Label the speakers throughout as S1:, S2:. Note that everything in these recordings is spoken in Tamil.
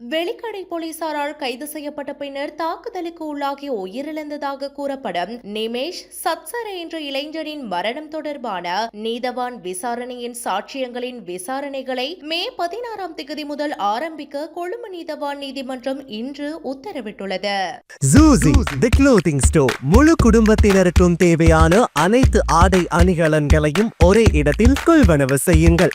S1: வெளிக்கடை போலீசாரால் கைது செய்யப்பட்ட பின்னர் தாக்குதலுக்கு உள்ளாகி உயிரிழந்ததாக கூறப்படும் நிமேஷ் சத்சரே என்ற இளைஞரின் மரணம் தொடர்பான நீதவான் விசாரணையின் சாட்சியங்களின் விசாரணைகளை மே பதினாறாம் தேதி முதல் ஆரம்பிக்க கொழும்பு நீதவான் நீதிமன்றம் இன்று உத்தரவிட்டுள்ளது.
S2: ஜூசி தி க்ளோதிங் ஸ்டோர் முழு குடும்பத்தினருக்கும் தேவையான அனைத்து ஆடை அணிகலன்களையும் ஒரே இடத்தில் கொள்வனவு செய்யுங்கள்.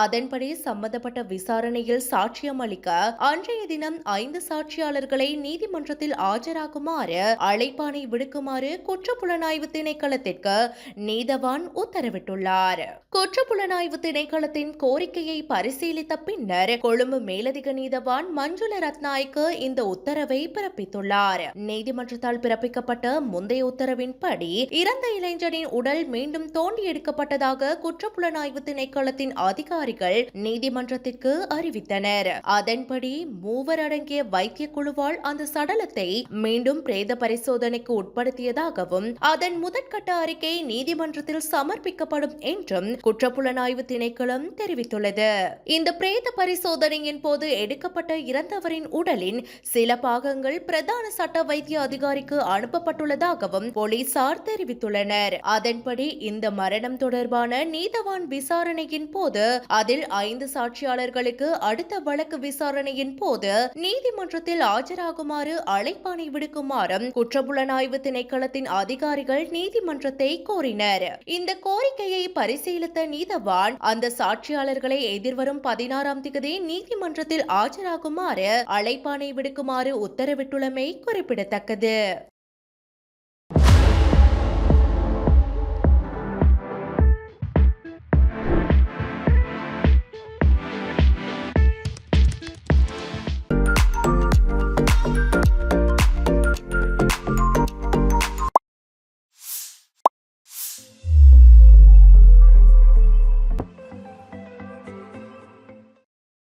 S1: அதன்படி சம்பந்தப்பட்ட விசாரணையில் சாட்சியம் அளிக்க அன்றைய தினம் ஐந்து சாட்சியாளர்களை நீதிமன்றத்தில் ஆஜராகுமாறு அழைப்பானை விடுக்குமாறு குற்றப்புலனாய்வு திணைக்களத்திற்கு நீதவான் உத்தரவிட்டுள்ளார். குற்றப்புலனாய்வு திணைக்களத்தின் கோரிக்கையை பரிசீலித்த பின்னர் கொழும்பு மேலதிக நீதவான் மஞ்சுள ரத்நாய்க்கு இந்த உத்தரவை பிறப்பித்துள்ளார். நீதிமன்றத்தால் பிறப்பிக்கப்பட்ட முந்தைய உத்தரவின்படி இறந்த இளைஞரின் உடல் மீண்டும் தோண்டி எடுக்கப்பட்டதாக குற்றப்புலனாய்வு திணைக்களத்தின் அதிகாரிகள் நீதிமன்றத்திற்கு அறிவித்தனர். அதன்படி மூவர் அடங்கிய வைத்திய குழுவால் அந்த சடலத்தை மீண்டும் பிரேத பரிசோதனைக்கு உட்படுத்தியதாகவும் அதன் முதற்கட்ட அறிக்கை நீதிமன்றத்தில் சமர்ப்பிக்கப்படும் என்றும் குற்றப்புலனாய்வு திணைக்களம் தெரிவித்துள்ளது. இந்த பிரேத பரிசோதனையின் போது எடுக்கப்பட்ட இறந்தவரின் உடலின் சில பாகங்கள் பிரதான சட்ட வைத்திய அதிகாரிக்கு அனுப்பப்பட்டுள்ளதாகவும் போலீசார் தெரிவித்துள்ளனர். அதன்படி இந்த மரணம் தொடர்பான நீதவான் விசாரணையின் போது அதில் ஐந்து சாட்சியாளர்களுக்கு அடுத்த வழக்கு விசாரணையின் போது நீதிமன்றத்தில் ஆஜராகுமாறு அழைப்பாணை விடுக்குமாறும் குற்றப்புலனாய்வு திணைக்களத்தின் அதிகாரிகள் நீதிமன்றத்தை கோரினர். இந்த கோரிக்கையை பரிசீலித்த நீதவான் அந்த சாட்சியாளர்களை எதிர்வரும் பதினாறாம் தேதி நீதிமன்றத்தில் ஆஜராகுமாறு அழைப்பாணை விடுக்குமாறு உத்தரவிட்டுள்ளமை குறிப்பிடத்தக்கது.